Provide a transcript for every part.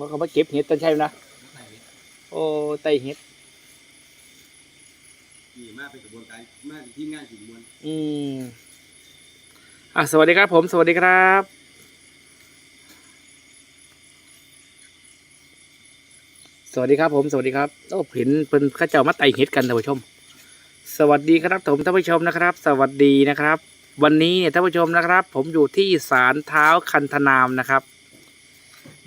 ว่าเขามาเก็บเห็ดต้นใช่ไหมนะโอ้ไตเห็ดขี่มาเป็นกระบวนการมาเป็นทีมงานขี่มวลอืมอะสวัสดีครับผม สวัสดีครับสวัสดีครับผมสวัสดีครับโอ้เห็นเป็นข้าเจ้ามาไต่เห็ดกันท่านผู้ชม สวัสดีครับผมท่านผู้ชมนะครับ สวัสดีนะครับ วันนี้เนี่ยท่านผู้ชมนะครับ ผมอยู่ที่ศาลเท้าคันธนามนะครับ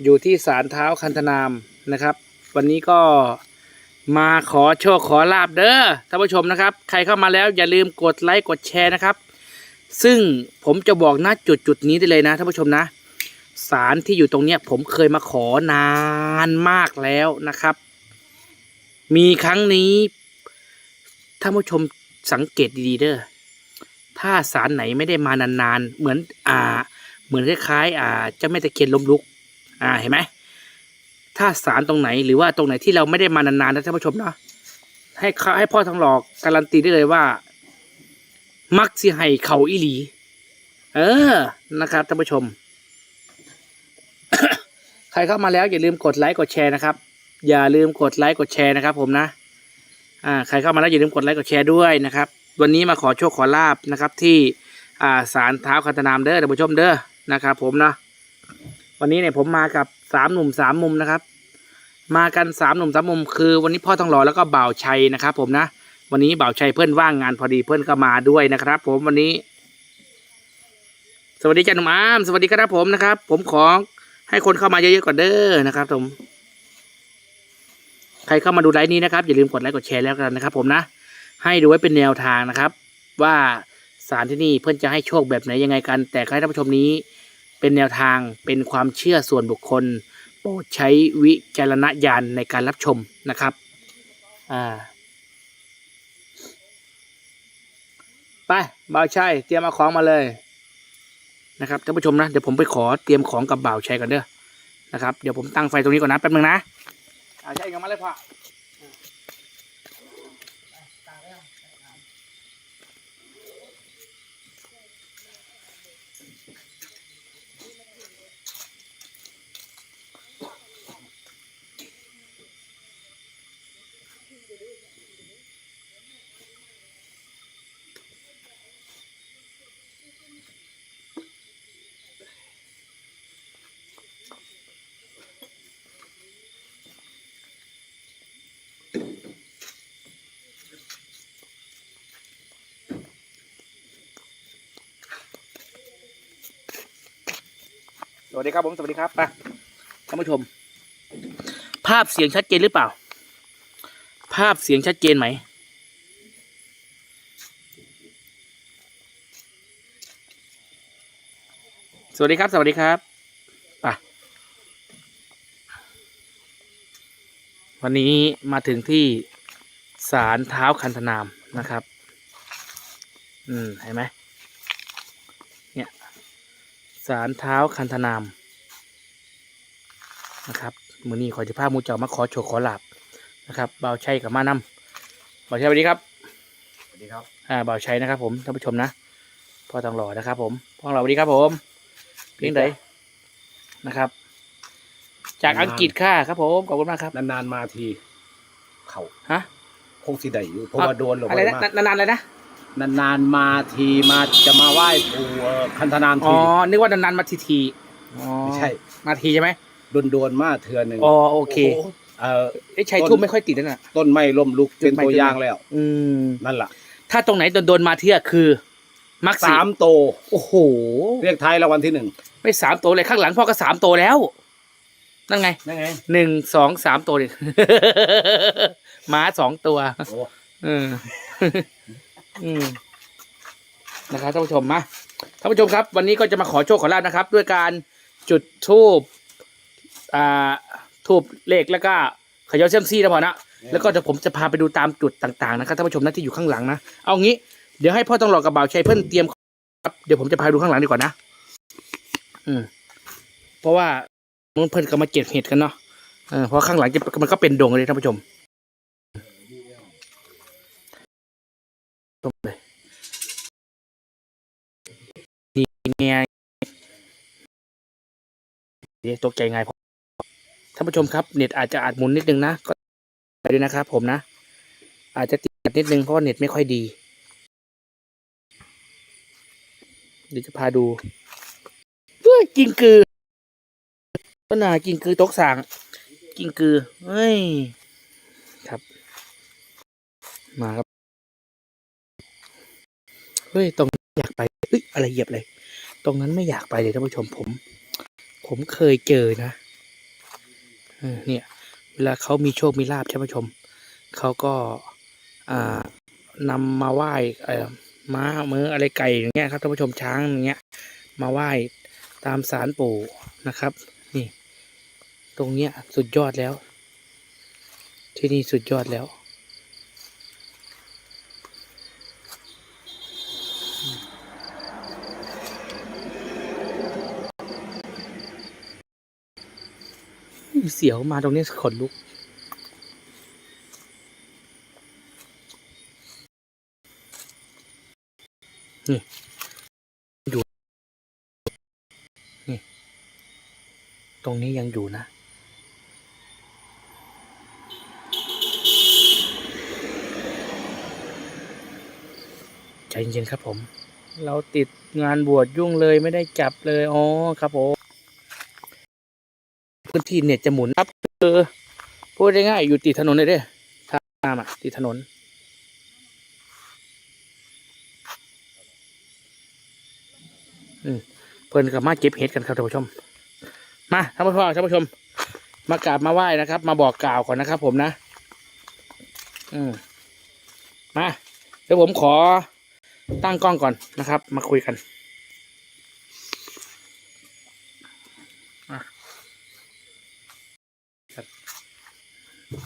อยู่ที่ศาลเท้าคันธนามนะครับ วันนี้ก็มาขอโชคขอลาบเด้อท่านผู้ชมนะครับ ใครเข้ามาแล้วอย่าลืมกดไลค์กดแชร์นะครับ ซึ่งผมจะบอกณจุดจุดนี้ได้เลยนะท่านผู้ชมนะศาลที่อยู่ตรงเนี้ยผมเคยมาขอนานมากแล้วนะครับ มีครั้งนี้ท่านผู้ชมสังเกตดีๆเด้อถ้าศาลไหนไม่ได้มานานๆ เหมือนอ่า เหมือนคล้ายๆอ่าเจ้าแม่ตะเคียนล้มลุก อ่าเห็นไหมถ้าศาลตรงไหนหรือว่าตรงไหนที่เราไม่ได้มานานๆนะท่านผู้ชมเนาะให้เขาให้พ่อทองหลอกการันตีได้เลยว่า มักสิให้เขาอีหลี เออนะครับท่านผู้ชม ใครเข้ามาแล้วอย่าลืมกดไลค์กดแชร์นะครับ อย่าลืมกดไลค์กดแชร์นะครับ ผมนะอ่าใครเข้ามาแล้วอย่าลืมกดไลค์กดแชร์ด้วยนะครับ วันนี้มาขอโชคขอลาบนะครับ ที่อ่าศาลเท้าคันธนามเด้อท่านผู้ชมเด้อนะครับ ผมเนาะ วันนี้เนี่ยผมมากับสามหนุ่มสามมุมนะครับ มากันสามหนุ่มสามมุมคือ วันนี้พ่อทองหล่อแล้วก็บ่าวชัยนะครับ ผมนะ วันนี้บ่าวชัยเพื่อนว่างงานพอดีเพื่อนก็มาด้วยนะครับ ผมวันนี้ สวัสดีจ้าหนุ่มอามสวัสดีครับผมนะครับ ผมขอให้คนเข้ามาเยอะๆก่อนเด้อนะครับผมใครเข้ามาดูไลฟ์นี้นะครับ อย่าลืมกดไลค์กดแชร์แล้วกันนะครับ ผมนะ ให้ดูไว้เป็นแนวทางนะครับ ว่าสารที่นี่เพื่อนจะให้โชคแบบไหนยังไงกัน แต่ให้ท่านผู้ชมนี้ เป็นแนวทางเป็นความเชื่อส่วนบุคคล โปรดใช้วิจารณญาณในการรับชมนะครับอ่าไปบ่าวชัยเตรียมเอาของมาเลยนะครับท่านผู้ชมนะเดี๋ยวผมไปขอเตรียมของกับบ่าวชัยก่อนเด้อนะครับเดี๋ยวผมตั้งไฟตรงนี้ก่อนนะแป๊บนึงนะอ่าใช่กันมาเลยพ่อ สวัสดีครับผม สวัสดีครับไปท่านผู้ชม ภาพเสียงชัดเจนหรือเปล่า ภาพเสียงชัดเจนไหม สวัสดีครับ สวัสดีครับไปวันนี้มาถึงที่ศาลเท้าคันธนามนะครับ อืม เห็นไหมเนี่ยศาลเท้าคันธนามนะครับมือนี้ขอจะพาหมูเจ้ามาขอโชคขอลาบ นะครับบ่าวชัยกับมานำบ่าวชัยสวัสดีครับสวัสดีครับอ่าบ่าวชัยนะครับ ผมท่านผู้ชมนะพ่อทองหล่อนะครับ ผมพ่อทองหล่อสวัสดีครับ ผมเพียงใดนะครับ จากอังกฤษค่ะครับ ผมขอบคุณมากครับนานๆมาทีเขาฮะคงสิได้อยู่เพราะว่าโดนหลงอะไรนะมากนานๆเลยนะนานๆมาทีมาจะมาไหว้ปู่เอ่อคันธนามอ๋อทีนึกว่านานๆมาทีทีๆอ๋อไม่ใช่ มาทีใช่ไหมโดนๆมาเทือหนึ่งอ๋อโอเค เอ่อไอ้ยชัยทุ่มไม่ค่อยติดนั่นน่ะ ต้นไม้ล้มลุกเป็นต้นไม้ตัวอย่างแล้ว อืม นั่นแหละถ้าตรงไหนโดนๆมาเที่ยคือมักสามโต โอ้โห เรียกท้ายรางวัลที่หนึ่งไม่สามตัวเลยข้างหลังพ่อก็สามตัวแล้ว นั่นไงนั่นไงหนึ่งสองสามตัวเลยม้าสองตัวโอ้เออ อืมนะครับท่านผู้ชมมาท่านผู้ชมครับ วันนี้ก็จะมาขอโชคขอลาบนะครับ ด้วยการจุดทูบอ่า ทูบเลขแล้วก็เขย่าเซียมซี่นะพอนะแล้วก็จะผมจะพาไปดูตามจุดต่างๆนะครับท่านผู้ชมนะที่อยู่ข้างหลังนะเอางี้เดี๋ยวให้พ่อต้องรอกับบ่าวชัยเพื่อนเตรียมครับเดี๋ยวผมจะพาดูข้างหลังดีกว่านะ อืม เพราะว่ามันเพื่อนก็มาเก็บเห็ดกันเนาะเออเพราะข้างหลังจะมันก็เป็นดงเลยท่านผู้ชมชมเลยนี่ไงเดี๋ยวตกใจไงพอ ท่านผู้ชมครับเน็ตอาจจะอาจหมุนนิดนึงนะก็ไปด้วยนะครับผมนะ อาจจะติดนิดนึงเพราะเน็ตไม่ค่อยดี เดี๋ยวจะพาดูเฮ้ยกิงกือต้นนากิงกือตกสาง กิงกือเฮ้ยครับ มาครับเฮ้ยตรงนั้นอยากไปเฮ้ยอะไรเหยียบเลย ตรงนั้นไม่อยากไปเลยท่านผู้ชมผม ผมเคยเจอนะ เนี่ย เวลาเขามีโชคมีลาบใช่ไหมชม เขาก็อ่านำมาไหว้ม้ามืออะไรไก่อย่างเงี้ยครับท่านผู้ชมช้างอย่างเงี้ย มาไหว้ตามสารปู่นะครับ นี่ ตรงเนี้ยสุดยอดแล้ว ที่นี่สุดยอดแล้ว เสียวมาตรงนี้ขนลุก นี่อยู่ นี่ ตรงนี้ยังอยู่นะใจเย็นๆครับผม เราติดงานบวชยุ่งเลยไม่ได้จับเลย อ๋อ ครับผม พื้นที่เน็ตจะหมุนครับเออพูดง่ายๆอยู่ติดถนนเลยเด้ทางอะติดถนน อืมเพิ่นกับมาเก็บเห็ดกันครับท่านผู้ชม มาท่านผู้ชมท่านผู้ชม มากราบมาไหว้นะครับ มาบอกกล่าวก่อนนะครับ ผมนะ อืมมาเดี๋ยวผมขอตั้งกล้องก่อนนะครับ มาคุยกัน แ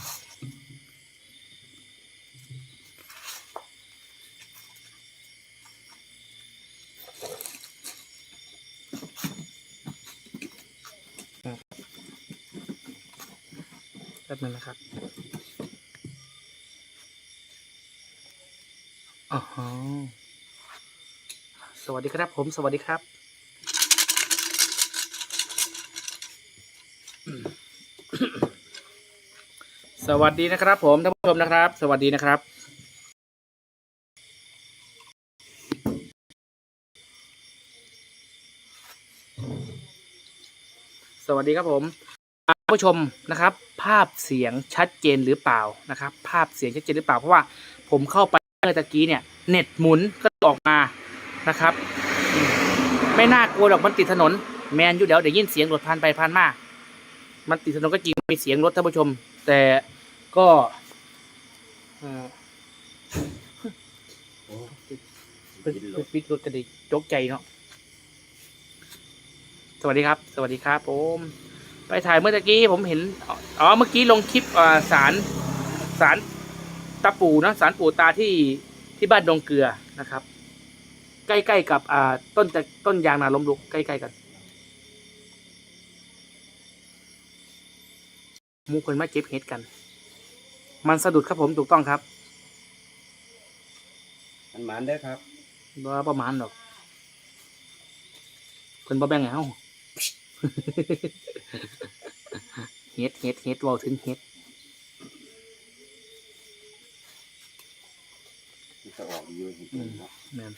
ป๊บนึงนะครับอ๋อสวัสดีครับผม สวัสดีครับ สวัสดีนะครับผมท่านผู้ชมนะครับ สวัสดีนะครับ สวัสดีครับผมท่านผู้ชมนะครับ ภาพเสียงชัดเจนหรือเปล่านะครับ ภาพเสียงชัดเจนหรือเปล่าเพราะว่าผมเข้าไปเมื่อตะกี้เนี่ยเน็ตหมุนก็ออกมานะครับ ไม่น่ากลัวหรอกมันติดถนน แมนอยู่เดี๋ยวเดี๋ยวยินเสียงรถผ่านไปผ่านมามันติดถนนก็จริงมีเสียงรถท่านผู้ชม แต่ ก็เอ่อปิดปิดรถกันดิจกใจเนาะสวัสดีครับ สวัสดีครับ ผม ไปถ่ายเมื่อตะกี้ผมเห็น อ๋อเมื่อกี้ลงคลิปสารสารตาปู่นะสารปู่ตาที่ที่บ้านดงเกลือนะครับ ใกล้ๆกับอ่าต้นตะต้นยางนาล้มลุกใกล้ๆกันมูคนมาเก็บเห็ดกัน มันสะดุดครับผมถูกต้องครับมันหมานได้อครับ บ่ประมาณหรอกเพิ่นบ่แบ่งให้เฮา เฮ็ดเฮ็ดเฮ็ดเว้าถึงเฮ็ด มันจะออกอยู่เห็นอืม เนาะแม่น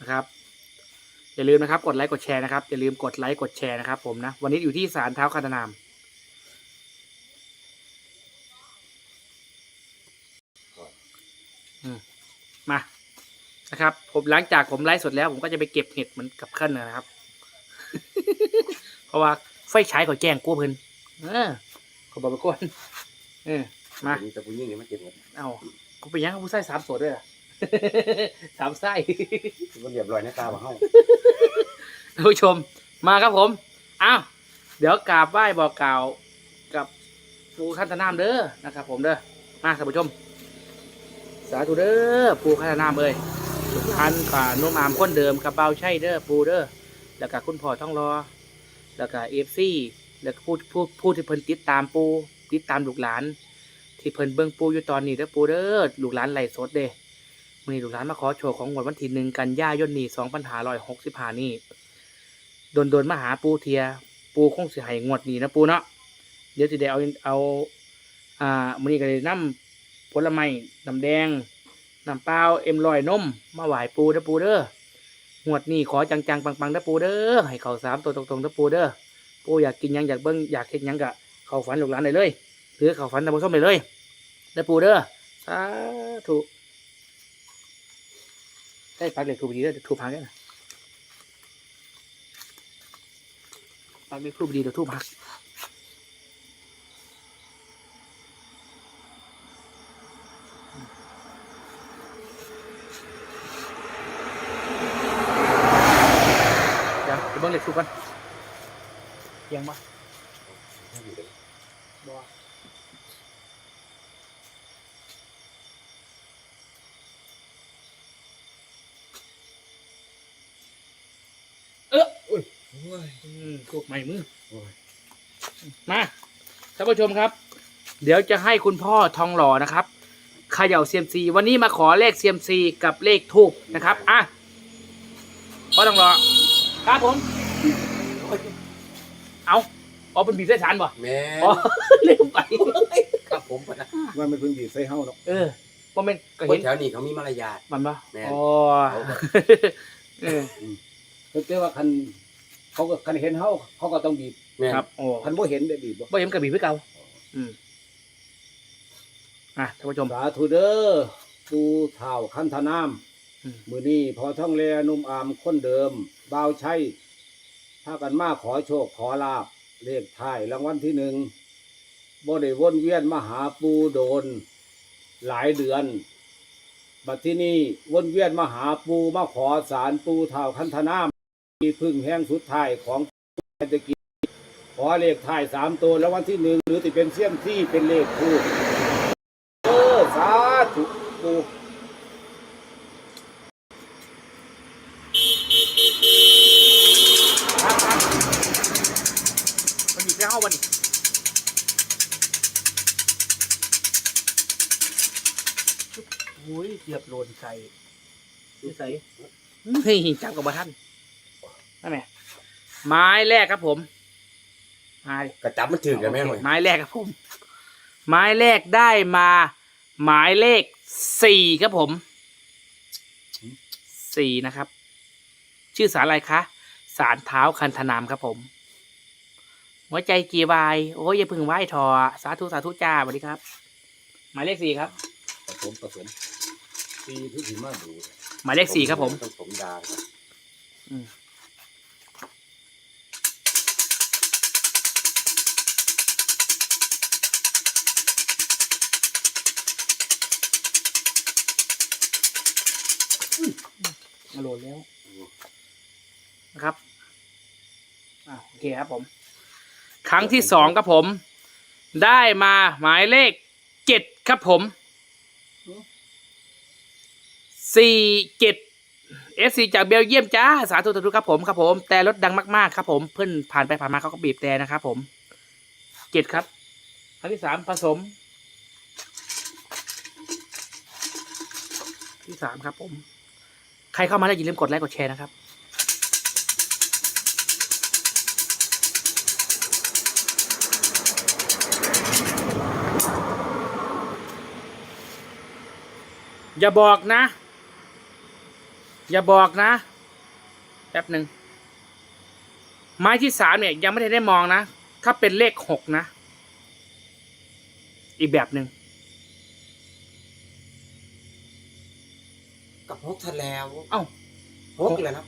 นะครับ อย่าลืมนะครับ กดไลค์กดแชร์นะครับ อย่าลืมกดไลค์กดแชร์นะครับผมนะ วันนี้อยู่ที่ศาลเท้าคาตนาม มมานะครับ ผมหลังจากผมไลฟ์สดแล้ว ผมก็จะไปเก็บเห็ดเหมือนกับขั้นนะครับ เพราะว่าไฟฉายเขาแจ้งกู้เพิ่นเออเขาบอกไปก่อนเออมามีแต่ผู้หญิงนี่มันเก็บหมดเอากูไปยังกับผู้ชายสามโสดด้วยล่ะสามไส้มันเรียบร้อยในตาบ่เฮาท่านผู้ชม มาครับผมอ้าวเดี๋ยวกราบไหว้บอกกล่าวกับปูขันธนามเด้อนะครับ ผมเด้อมาท่านผู้ชม สาธุเด้อปูขันธนามเอ้ยทุกท่านก่านุ่มอามคนเดิมกับเบาใช่เด้อปูเด้อแล้วก็คุณพ่อท่องรอ แล้วก็เอฟซีแล้วก็พูดพูดพูดที่เพิ่นติดตามปูติดตามลูกหลาน ที่เพิ่นเบิ่งปูอยู่ตอนนี้เด้อปูเด้อลูกหลานไหลสดเด้มือนี้ลูกหลานมาขอโชว์ของงวดวันที่หนึ่งกันยายนนี้2565นี่โดนโดนมาหาปูเทีย ปูคงเสิให้งวดนี้นะปูเนาะเดี๋ยวสิได้เอาเอาอ่ามือนี้ก็ได้นำ ผลไม้น้ำแดงน้ำเปล่าเอ็มลอยนมมาไหว้ปูเด้อปูเด้องวดนี้ขอจังๆปังๆเด้อปูเด้อให้เขาสามตัวตรงๆเด้อปูเด้อปูอยากกินยังอยากเบิ่งอยากเฮ็ดหยังก็เขาฝันหลูกหลานได้เลยหรือเขาฝันตะบ่ส้มได้เลยเด้อปูเด้อสาธุได้ปักเลขถูกดีเด้อถูกพักเด้อนะปักเลขถูกดีเดี๋ยวถูกพัก เดี๋ยว เดี๋ยวเบิ่งเลขถูกก่อนยังบ่บ่เอออืมถูกใหม่มือ มาท่านผู้ชมครับ เดี๋ยวจะให้คุณพ่อทองหล่อนะครับเขย่าเซียมซีวันนี้มาขอเลขเซียมซีกับเลขทูบนะครับ อะพ่อทองหล่อครับผม เอาเอาเป็นบีบเส้นสารบ่แม่อ๋อเร็วไปครับผมนะว่าไม่เพิ่งบีบใส่เฮาหรอกเออว่าเป็นก็คเห็นนแถวนี้เขามีมารยาท มันปะแม่น อ๋อเขาก็เออก็คือว่าคันเขาก็คันเห็นเฮาเขาก็ต้องบีบแม่ครับโอ้คันบ่เห็นได้บีบบ่บ่เห็นกับบีบเพื่อเก่าอืมอะท่านผู้ชม สาธุเด้อปูเท่าคันธนามอืม มื้อนี้พอท่องแลนุ่มอามคนเดิมบ่าวชัย ถ้ากันมาขอโชคขอลาบเลขท้ายรางวัลที่หนึ่งบ่ได้วนเวียนมาหาปูโดน หลายเดือน บัดที่นี่วนเวียนมาหาปูมาขอสารปูเท่าคันธนามมีพึ่งแห้งสุดท้ายของตะกี้ขอเลขท้ายสามตัวแล้ววันที่หนึ่งหรือที่เป็นเสี่ยมที่เป็นเลขคู่เออสาธุปู ครับครับมันบีบแล้ววันนี้ โอ้ยเกือบโลนใส่ใส่เฮ้ยจับกับบ่ท่านนั่นแหละไม้แรกครับผมมาดิกระจับมันถึงกันแม่หน่อยไม้แรกครับผม ไม้แรกได้มา หมายเลขสี่ครับผมสี่นะครับ ชื่อสารอะไรคะสารเท้าคันธนามครับผม หัวใจจีวายโอ้ยอย่าเพึ่งไหว้ทอ สาธุสาธุจ้าสวัสดีครับ หมายเลขสี่ครับผสมผสม ตีทุกทีมาดูหมายเลขสี่ครับผมต้องสมดาครับอืมมาโหลดแล้วนะครับอ่าโอเคครับผม ครั้งที่สองครับผม ได้มาหมายเลขเจ็ดครับผม สี่เจ็ดเอสซีจากเบลเยียมจ้า สาธุสาธุครับผมครับผม แต่รถดังมากๆครับผม เพิ่อนผ่านไปผ่านมาเขาก็บีบแต่นะครับผมเจ็ดครับครั้งที่สามผสม ที่สามครับผม ใครเข้ามาแล้วอย่าลืมกดไลค์กดแชร์นะครับอย่าบอกนะ อย่าบอกนะ แป๊บหนึ่งไม้ที่สามเนี่ย ยังไม่ได้ได้มองนะ ถ้าเป็นเลขหกนะ อีกแบบหนึ่งกับฮกทะแล้วเอ้าฮกเลยครับ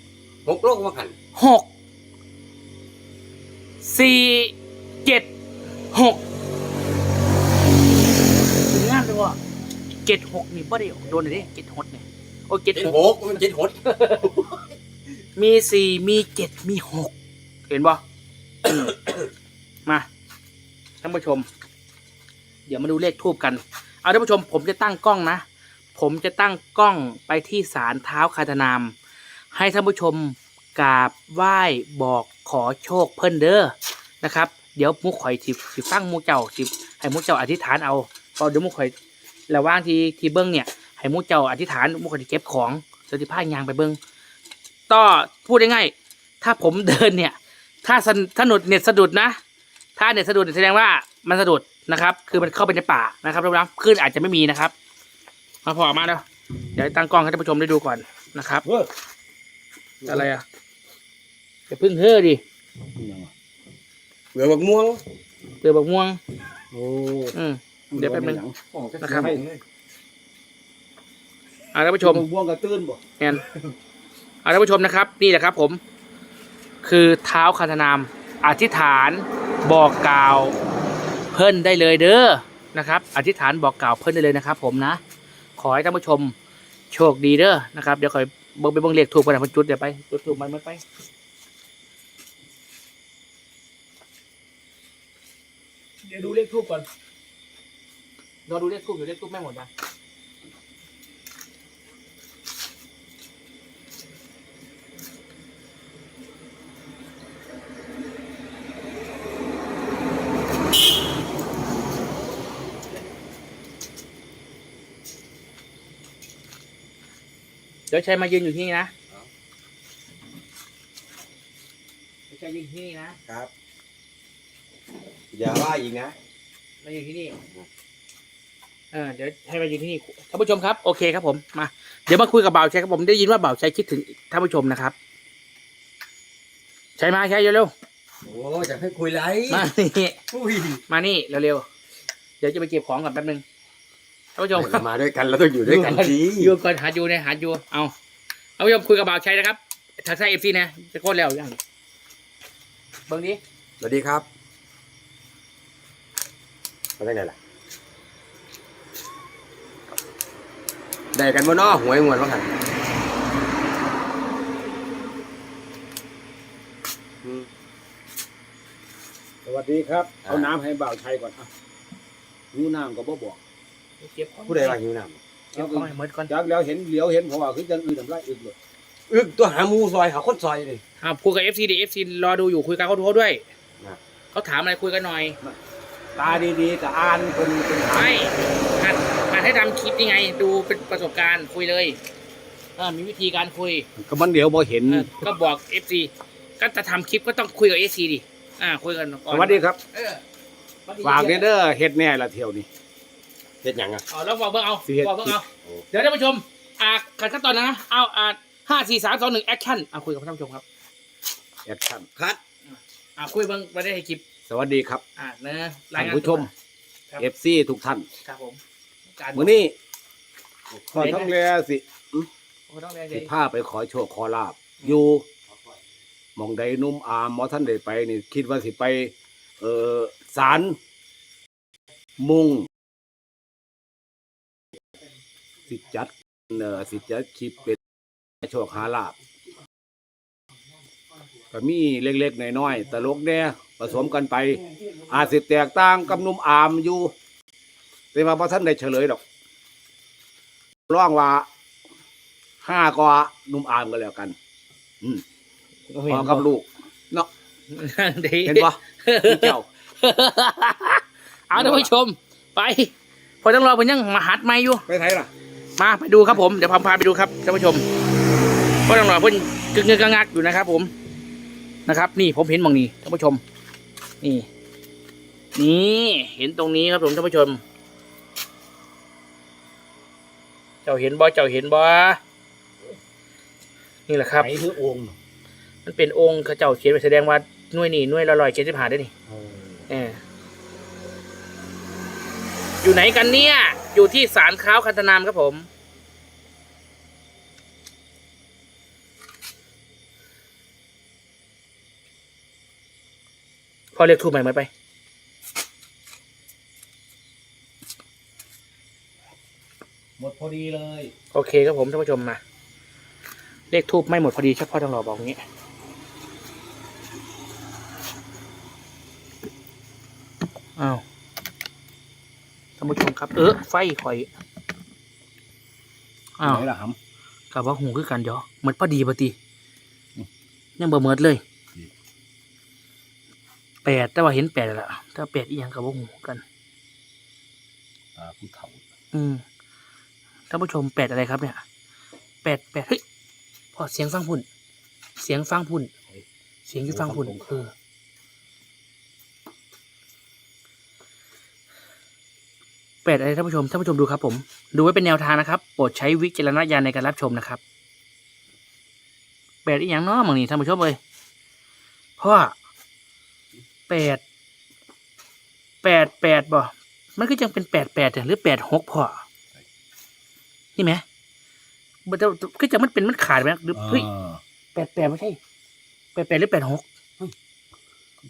ฮกโลกว่ากันหกสี่เจ็ดหกถึงงานเลยว่ะเจ็ดหกนี่บ่ได้โดนเลยดิเจ็ดหกเนี่ย โอ้เจ็ดเจ็ดหกฮกมันเจ็ดฮดมีสี่มีเจ็ดมีหกเห็นบ่ อืมมาท่านผู้ชม เดี๋ยวมาดูเลขทูบกันเอาท่านผู้ชม ผมจะตั้งกล้องนะ ผมจะตั้งกล้องไปที่ศาลเท้าคาธนาม ให้ท่านผู้ชมกราบไหว้บอกขอโชคเพิ่นเด้อนะครับ เดี๋ยวมุกข่อยสิสิฟังหมูเจ้าสิให้หมูเจ้าอธิษฐานเอาเพอเดี๋ยวมุกข่อยระหว่างที่ที่เบิ้งเนี่ย ให้หมูเจ้าอธิษฐานหมุกข่อยสิเก็บของเดี๋ยวสิพายางไปเบิ้งต่อพูดง่ายๆถ้าผมเดินเนี่ย ถ้าสนถ้าหนุดเน็ตสะดุดนะ ถ้าเน็ตสะดุดแสดงว่ามันสะดุดนะครับ คือมันเข้าไปในป่านะครับทุกท่านคลื่นอาจจะไม่มีนะครับ มาพอออกมาแล้วเดี๋ยวตั้งกล้องให้ท่านผู้ชมได้ดูก่อนนะครับเฮ้ยอะไรอะจะพึ่งเฮ้อดิเหลือบักม่วงเตือบักม่วงโอ้อืมเดี๋ยวแป๊บนึงนะครับให้ อ่าท่านผู้ชมบ่วงกระตื้นบ่แอนเอาท่านผู้ชมนะครับ นี่แหละครับ ผม คือเท้าคันธนาม อธิษฐานบอกกล่าวเพิ่นได้เลยเด้อนะครับ อธิษฐานบอกกล่าวเพิ่นได้เลยนะครับ ผมนะ ขอให้ท่านผู้ชมโชคดีเด้อนะครับ เดี๋ยวคอยเบิ่งไปเบิ่งเลขถูกกันนะเพิ่นจุดเดี๋ยวไปจุดถูกมันมันไปเดี๋ยวดูเลขทูบก่อนรอดูเลขทูบอยู่เลขทูบไม่หมดนะ เดี๋ยวชัยมายืนอยู่ที่นี่นะเดี๋ยวชัยยืนที่นี่นะ ครับ อย่าว่าอีกนะ มายืนที่นี่ เออเดี๋ยวให้มายืนที่นี่ท่านผู้ชมครับ โอเคครับผม มา เดี๋ยวมาคุยกับบ่าวชัยครับผม ได้ยินว่าบ่าวชัยคิดถึงท่านผู้ชมนะครับชัยมาชัยเร็วโอ้จะให้คุยไรๆมานี่อุ้ย มานี่เร็วๆ เดี๋ยวจะไปเก็บของก่อนแป๊บนึง ท่านผู้ชมครับมาด้วยกันเราต้องอยู่ด้วยกันสิอยู่ก่อนหาอยู่เนี่ยหาอยู่เอาเอาผู้ชมคุยกับบ่าวชัยนะครับทางไซเอฟซีนะจะโคตรแล้วยังเบิ้งดิสวัสดีครับมาได้ไงล่ะได้กันบ่เนาะหวยงวดว่าหันอืมสวัสดีครับอ่าเอาน้ำให้บ่าวชัยก่อนอะรู้น้ำก็บ่บอก เก็บของผู้ใดว่าหิวน้เก็บของให้หมดก่อนจากแล้วเห็นเหลียวเห็นเพราะว่าคือจังอื่นทำไรอึกเลยำอึกตัวหาหมูซอยหาคนซอยเลยอ่าคุยกับเอฟซีดิเอฟซีรอดูอยู่คุยกับเขาด้วยนะ เขาถามอะไรคุยกันหน่อย ตาดีๆกับอ่านเป็นเป็นหางไม่หัดหัดให้ทำคลิปยังไง ดูเป็นประสบการณ์คุยเลยอ่ามีวิธีการคุยก็มันเดี๋ยวบ่เห็นเออก็บอกเอฟซีก็จะทำคลิปก็ต้องคุยกับเอฟซีดิอ่าคุยกันก่อนสวัสดีครับ เออ ฝากเด้อเฮ็ดแน่ละเที่ยวนี้ เฮ็ดหยังอะเอาแล้วบอกเบิ่งเอาสิเฮ็ดบอกเบิ่งเอาโอ้เดี๋ยวท่านผู้ชม อ่าขัดขั้นตอนนะ เอาอ่าห้าสี่สามสองหนึ่งแอคชั่นอ่าคุยกับท่านผู้ชมครับ แอคชั่นคัดอ่าคุยเบิ่งประเด็นให้คลิป สวัสดีครับอ่าเนอะท่านผู้ชม ครับ FC ทุกท่านครับผมการมื้อนี้ขอท้องแลสิผมต้องเรียนสิเลยพาไปขอโชคขอลาบอยู่หมองใดนุ่มอามหมอท่านได้ไปนี่คิดว่าสิไป เอ่อศาลมุง สิจัดเอ่อสิจัดคลิปเป็นโชคหาลาบก็มีเล็กๆน้อยๆตลกแน่ผสมกันไป อาจสิแตกต่างกับหนุ่มอามอยู่ แต่ว่าพอท่านได้เฉลยดอกร้องว่าห้ากว่าหนุ่มอามก็แล้วกัน อืมพอกับลูก เนาะดีเห็นปะลูกเจ้าเอาท่านผู้ชม ไป พอต้องรอเพิ่นยังมาหัดไม่อยู่ ไปไทยล่ะ มาไปดูครับผมเดี๋ยวพาพาไปดูครับท่านผู้ชมพอต้องรอเพิ่นกึ่งเงกงักอยู่นะครับ ผมนะครับ นี่ผมเห็นหมองนี้ท่านผู้ชม นี่ นี่เห็นตรงนี้ครับผมท่านผู้ชม เจ้าเห็นบ่เจ้าเห็นบ่นี่แหละครับไหนคือองค์มันเป็นองค์เขาเจ้าเขียนไว้แสดงว่าหน่วยนี่หน่วยละร้อยเจ็ดสิบห้าได้นี่เอออยู่ไหนกันเนี่ย อยู่ที่ศาลค้าวคันธนามครับผม พอเรียกทูบใหม่ไหมไปหมดพอดีเลย โอเคครับผมท่านผู้ชมมา เลขทูบไม่หมดพอดีเฉพาะทางหล่อบอกอย่างนี้ อ้าว ท่านผู้ชมครับ เออไฟข่อยอ้าวไหนล่ะหกับว่าหูคือกันเดี๋ยวเหมือนพอดีปะตียังบ่เหมือนเลยอืมแปดแต่ว่าเห็นแปดแล้วล่ะถ้าแปดอีหยังกับว่าหูกันำตาผู้เฒ่าอืมท่านผู้ชมแปดอะไรครับเนี่ยแปดแปดเฮ้ยพอเสียงฟังพุ่น เสียงฟังพุ่น เสียงอยู่ฟังพุ่นเออ แปดอะไรท่านผู้ชมท่านผู้ชมดูครับผม ดูไว้เป็นแนวทางนะครับ โปรดใช้วิจารณญาณในการรับชมนะครับแปดอีกอย่างเนาะมึงนี่ท่านผู้ชมเลยเพราะว่าแปดแปดแปดบ่ มันก็ยังเป็นแปดแปดหรือแปดหกพอนี่ไหมมันจะก็จะมันเป็นมันขาดไหมหรือเฮ้ยอ่าแปดแปดไม่ใช่แปดแปดหรือแปดหก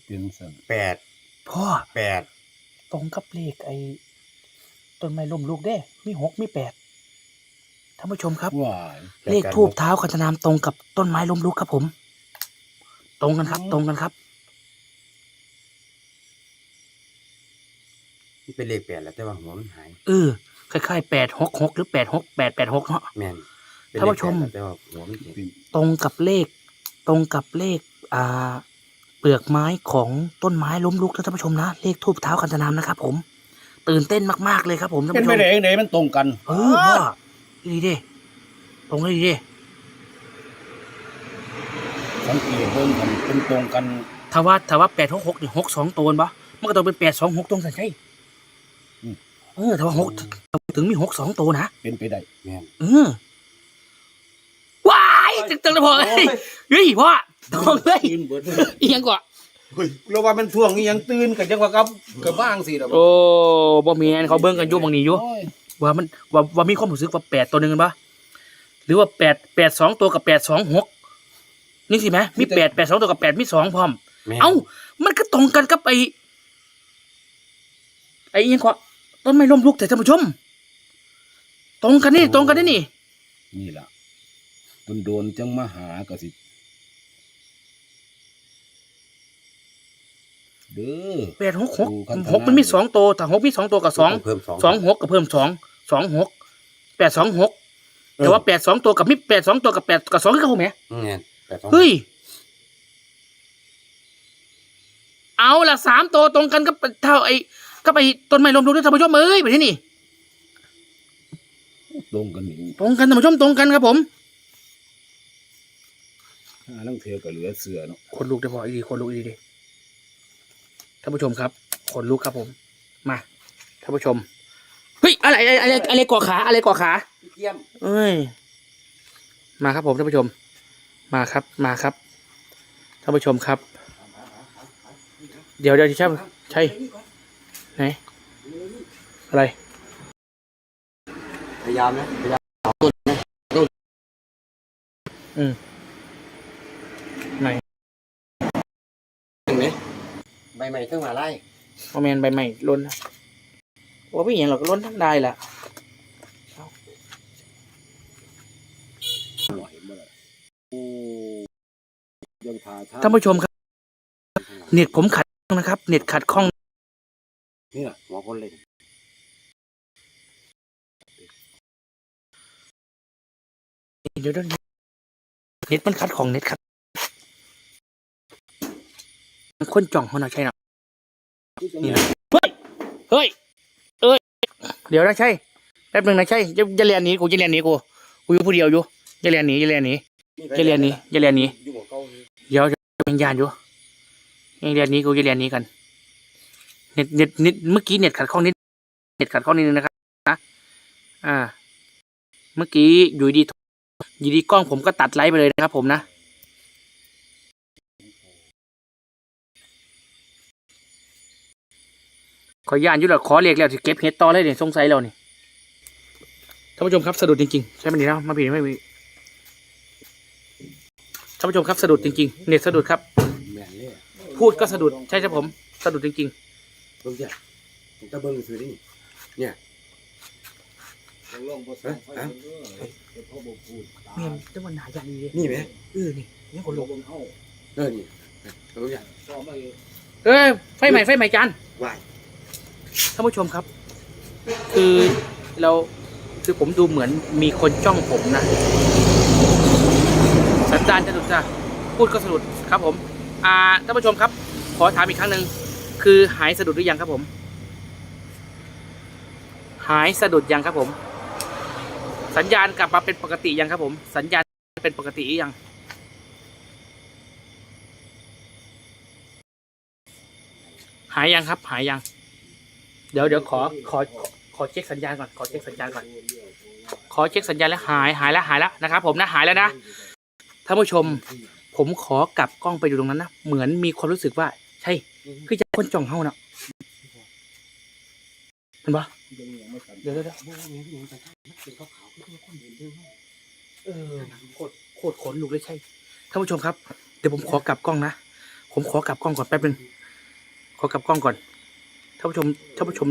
เป็นสันแปดพ่อแปดตรงกับเลขไอ้ ต้นไม้ล้มลูกเด้ มีหกมีแปดท่านผู้ชมครับ ว้ายเลขทูบเท้าคันธนามตรงกับต้นไม้ล้มลุกครับผม ตรงกันครับ ตรงกันครับ มันเป็นเลขแปดแล้วแต่ว่าหัวมันหาย เออคล้ายๆแปดหกหกหรือแปดหกแปดแปดหกเนาะ แม่นเป็นท่านเลผู้ขชม แปดแล้วแต่ว่าหัวมันเจ็บเป็นตรงกับเลข ตรงกับเลข อ่า เปลือกไม้ของต้นไม้ล้มลุกนะท่านผู้ชมนะ เลขทูบเท้าคันธนามนะครับผม ตื่นเต้นมากๆเลยครับผมท่านเป็นผู้ชไปมได้ยังไงมันตรงกัน เออพ่อดีดิตรงเลยดีดิสังเกตเบิ่งกันเป็นตรงกันถ้าว่าถ้าว่าแปดหกหกนี่หกสองตัวปะมันก็ต้องเป็นแปดสองหกตรงสันใช่เออถ้าว่าหกถึงมีหกสองตัวนะเป็นไปได้แม่นเออว้ายตึงตึงเลยพ่อเอ้ยเฮ้ยพ่อตรงเลย ยืนเบิดเอียงกว่า เฮ้ยเราว่ามันช่วงนี้ยังตื่นกันจังว่ากับกับบ้างสิดอกโอ้บ่มีอันเขาเบิ่งกันอยู่บางนี้อยู่โอ้ยว่ามันว่าว่ามีความรู้สึกว่าแปดตัวหนึ่งกันปะหรือว่าแปดแปดสองตัวกับแปดสองหกนี่สิไหมมีแปดแปดสองตัวกับแปดมีสองพร้อม แม่นเอ้า มันก็ตรงกันกับไอ้ไอ้อิหยังก็ต้นไม้ล้มลุกแต่ท่านผู้ชม ตรงกันนี่ตรงกันนี่นี่นี่ล่ะโดนๆจังมาหาก็สิ เด้อ แปดหกหกดูกันหกมันมีสองตัวแต่หกมีสองตัวกับสองเพิ่มสองสองหกกับเพิ่มสองสองหกแปดสองหกแต่ว่าแปดสองตัวกับมีแปดสองตัวกับแปดกับสองคือเขาไหมแม่นแปดสองเฮ้ยเอาละสามตัวตรงกันกับเท่าไอ้กับไอ้ต้นไม้ล้มลุกด้วยท่านผู้ชมเอ้ยแบบนี้นี่ตรงกันนี่ตรงกันท่านผู้ชมตรงกันครับผมหาลังเทือก็เหลือเสือเนาะคนลุกได้พออีดีคนลุกอีดี ท่านผู้ชมครับคนลุกครับผม มาท่านผู้ชมเฮ้ยอะไรอะไรอะไรอะไรก่อขาอะไรก่อขาเยี่ยมเอ้ยมาครับผมท่านผู้ชม มาครับมาครับท่านผู้ชมครับ เดี๋ยวเดี๋ยวใช่ใช่ไหนอะไรพยายามนะพยายามไหน ถึงไหม ใบใหม่เครื่องมาไล่โมเมนใบใหม่ล้นนะว่าไม่เห็นหรอกล้นทั้งได้แหละหน่อยบ่ล่ะโอ้ยังพาท่าท่านผู้ชมครับ เน็ตผมขัดข้องนะครับ เน็ตขัดข้อง นี่น่ะหัวคนเลยเดี๋ยวเดี๋ยวเน็ตมันขัดของเน็ตขัดคนจ่องเขาหน่อยใช่หรอ นี่นะเฮ้ยเฮ้ยเอ้ยเดี๋ยวนะใช่แป๊บหนึงนะใช่จะจะเรียนหนีกูจะเรียนหนีกูกูอยู่ผู้เดียวอยู่จะเรียนหนีจะเรียนหนีจะเรียนหนีจะเรียนหนีอยู่หัวเก้านี่เดี๋ยวจะเป็นยานอยู่ยังเรียนหนี้กูจะเรียนหนี้กันเน็ตเน็ตเน็ตเมื่อกี้เน็ตขัดข้องนิดเน็ตขัดข้องนิดนึงนะครับนะอ่า เมื่อกี้อยู่ดีอยู่ดีกล้องผมก็ตัดไลฟ์ไปเลยนะครับผมนะ ขอยานอยู่แล้วขอเรียกแล้วจะเก็บเห็ดต่อเลยเนี่ยสงสัยแล้วนี่ท่านผู้ชมครับสะดุดจริงๆใช่ไหมนี่นะมาผิดไม่มีท่านผู้ชมครับสะดุดจริงๆเน็ตสะดุดครับ แม่นเลยพูดก็สะดุดใช่ครับผมสะดุดจริง เบิ่งจ้ะผมจะเบิ่งซื้อนี่เนี่ยลองบ่ส่องไฟเบิ่งเด้อเดี๋ยวพ่อบ่พูดๆเมียนจังหวะหนาอย่างนี้เลยนี่ไหมเออนี่นี่คนลงเบิ่งเฮาเออนี่เบิ่งจ้ะซ้อมมาเองเอ้ยไฟใหม่ไฟใหม่จานวาย ท่านผู้ชมครับ คือเราคือผมดูเหมือนมีคนจ้องผมนะ สันดานจะดุดจ้ะพูดก็สะดุดครับผมอ่าท่านผู้ชมครับ ขอถามอีกครั้งหนึ่งคือหายสะดุดหรือยังครับผม หายสะดุดยังครับผม สัญญาณกลับมาเป็นปกติยังครับผม สัญญาณเป็นปกติยังหายยังครับ หายยัง เดี๋ยวเดี๋ยวขอขอขอเช็คสัญญาณก่อนขอเช็คสัญญาณก่อนขอเช็คสัญญาณแล้วหายหายแล้วหายแล้วนะครับผมนะหายแล้วนะท่านผู้ชม ผมขอกลับกล้องไปดูตรงนั้นนะเหมือนมีความรู้สึกว่า ใช่ คือจะคนจ้องเฮาเนาะเห็นปะเดี๋ยวเดี๋ยวเดี๋ยวบ่ยังยังจะมันเป็นขาวๆคือคนเห็นเด้อเออโคตรโคตรขนลุกเลยใช่ท่านผู้ชมครับ เดี๋ยวผมขอกลับกล้องนะผมขอกลับกล้องก่อนแป๊บนึงขอกลับกล้องก่อน ท่านผู้ชมท่านผู้ชม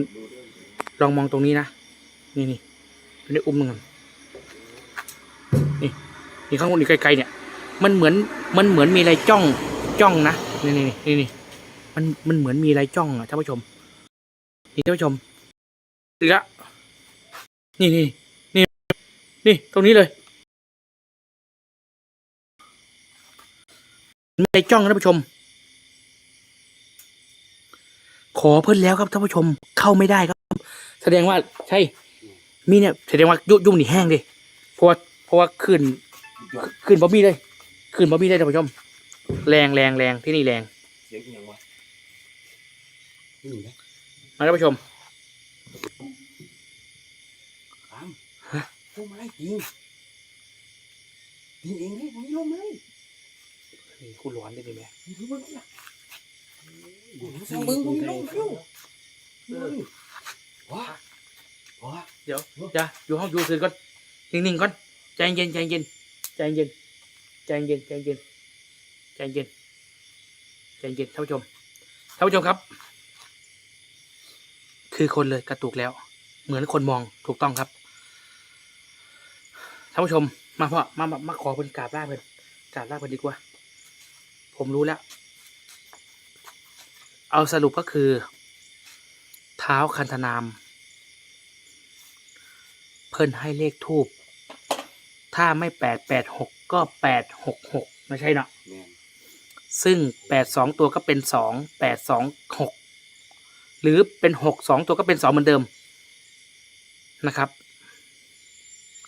ลองมองตรงนี้นะ นี่นี่เป็นได้อุ้มมึงนนี่นี่ข้างบนนี่ไกลๆเนี่ย มันเหมือนมันเหมือนมีอะไรจ้องจ้องนะนี่นี่นี่นี่มันมันเหมือนมีอะไรจ้องอะท่านผู้ชม นี่ท่านผู้ชมอีกละนี่นี่นี่นี่ตรงนี้เลยมีอะไรจ้องนะท่านผู้ชม ขอเพิ่นแล้วครับท่านผู้ชมเข้าไม่ได้ครับ แสดงว่าใช่ มีเนี่ยแสดงว่ายุยุ่งนี่แห้งดิเพราะว่าเพราะว่าขึ้นขึ้นบอมี่เลยขึ้นบอมี่เลยท่านผู้ชม แรงแรงแรงที่นี่แรงเสียงอีหยังวะนี่นะมาท่านผู้ชมตามลงมาไล่ตีนตีนเองเลยผมนี่ลงเลยนี่กูร้อนได้ไหมนี่เบิ่งล่ะ สองเบิ่งผมนี่ลงเร็วว้าว้าเดี๋ยวจะอยู่ห้องอยู่สื่อก่อนนิ่งๆก่อนใจเย็นใจเย็นใจเย็นใจเย็นใจเย็นใจเย็นใจเย็นท่านผู้ชมท่านผู้ชมครับ คือคนเลยกระตุกแล้ว เหมือนคนมองถูกต้องครับท่านผู้ชมมาพ่อมามามาขอเป็นกราบลาเป็นกราบลาเป็นดีกว่า ผมรู้แล้ว เอาสรุปก็คือ เท้าคันธนาม เพิ่นให้เลขทูบถ้าไม่แปดแปดหกก็แปดหกหกไม่ใช่เนาะแม่นซึ่งแปดสองตัวก็เป็นสองแปดสองหกหรือเป็นหกสองตัวก็เป็นสองเหมือนเดิมนะครับ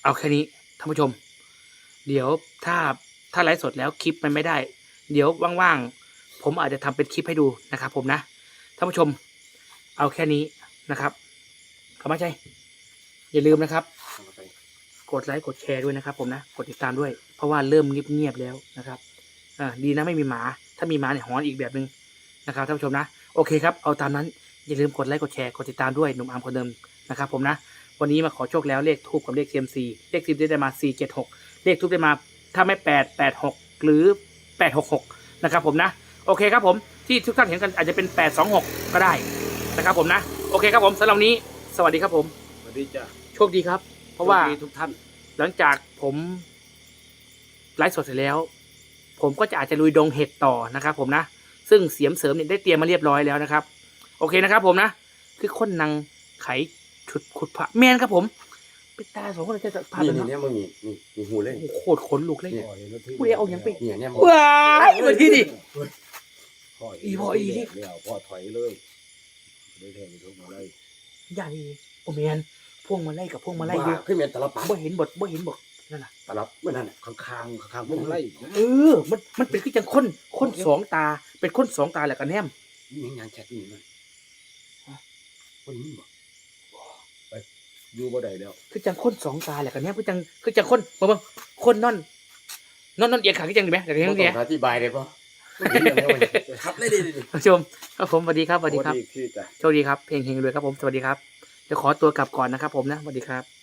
เอาแค่นี้ท่านผู้ชม เดี๋ยวถ้าถ้าไลฟ์สดแล้วคลิปมันไม่ได้ เดี๋ยวว่างๆ ผมอาจจะทำเป็นคลิปให้ดูนะครับผมนะท่านผู้ชมเอาแค่นี้นะครับขอบคุณใจอย่าลืมนะครับ กดไลค์กดแชร์ด้วยนะครับ ผมนะกดติดตามด้วย เพราะว่าเริ่มเงียบๆแล้วนะครับอ่าดีนะไม่มีหมา ถ้ามีหมาเนี่ยหอนอีกแบบนึงนะครับท่านผู้ชมนะ โอเคครับเอาตามนั้นอย่าลืมกดไลค์กดแชร์กดติดตามด้วยหนุ่มอาร์มคนเดิมนะครับ ผมนะ วันนี้มาขอโชคแล้วเลขทูบกับเลขเซียมซีเลขซีได้มา4 7 6เจ็ดหกเลขทูบได้มาถ้าไม่8 8 6หกหรือ8 6 6นะครับผมนะ โอเคครับผมที่ทุกท่านเห็นกันอาจจะเป็น 8 2 6 ก็ได้นะครับผมนะ โอเคครับผมสำหรับวันนี้ สวัสดีครับผม สวัสดีจ้ะโชคดีครับ เพราะว่าโชคดีทุกท่าน หลังจากผมไลฟ์สดเสร็จแล้ว ผมก็จะอาจจะลุยดงเห็ดต่อนะครับผมนะ ซึ่งเสียมเสริมเนี่ยได้เตรียมมาเรียบร้อยแล้วนะครับ โอเคนะครับผมนะ คือคนนางไขชุดขุดพระแมนครับผมเป็นตาสองคนจะพานี่ไปนี่เนาะเนี่ยมึงนี่นี่นี่หูเลยโอ้โหโคตรขนลุกเลยเนี่ยผู้ใดเอาหยังไปเนี่ยเนี่ยว้ายมาที่นี่ พ่ออีพ่ออีนี่ เดี๋ยวพ่อถอยเลยได้แทงทุกมาเลยอย่าดีโอแมนพวงมาไล่กับพวงมาไล่อยู่บ้ขึ้นเป็นตลับปะบ่เห็นบทบ่เห็นบทนั่นน่ะ ตลับเมื่อนั้นน่ะข้างข้างข้างๆพวกไล่เออ มันมันเป็นคือจังคนคนสองตา เป็นคนสองตาแหละกันแนมนี่ยังยังแชทนี่มันวันนี้บอกอยู่บ่ได้แล้วคือจังคนสองตาแหละกันเนี่ยคือจังคือจังคนบ่เบิ่งคนนอนนอนนอนเอียงขาคือจังดีไหมแต่ต้ยังองเดียอธิบายได้ปะ ครับเลยดิผู้ชมครับผมสวัสดีครับสวัสดีครับที่จ้ะโชคดีครับเพลงเฮงรวยครับผมสวัสดีครับเดี๋ยวขอตัวกลับก่อนนะครับผมนะสวัสดีครับ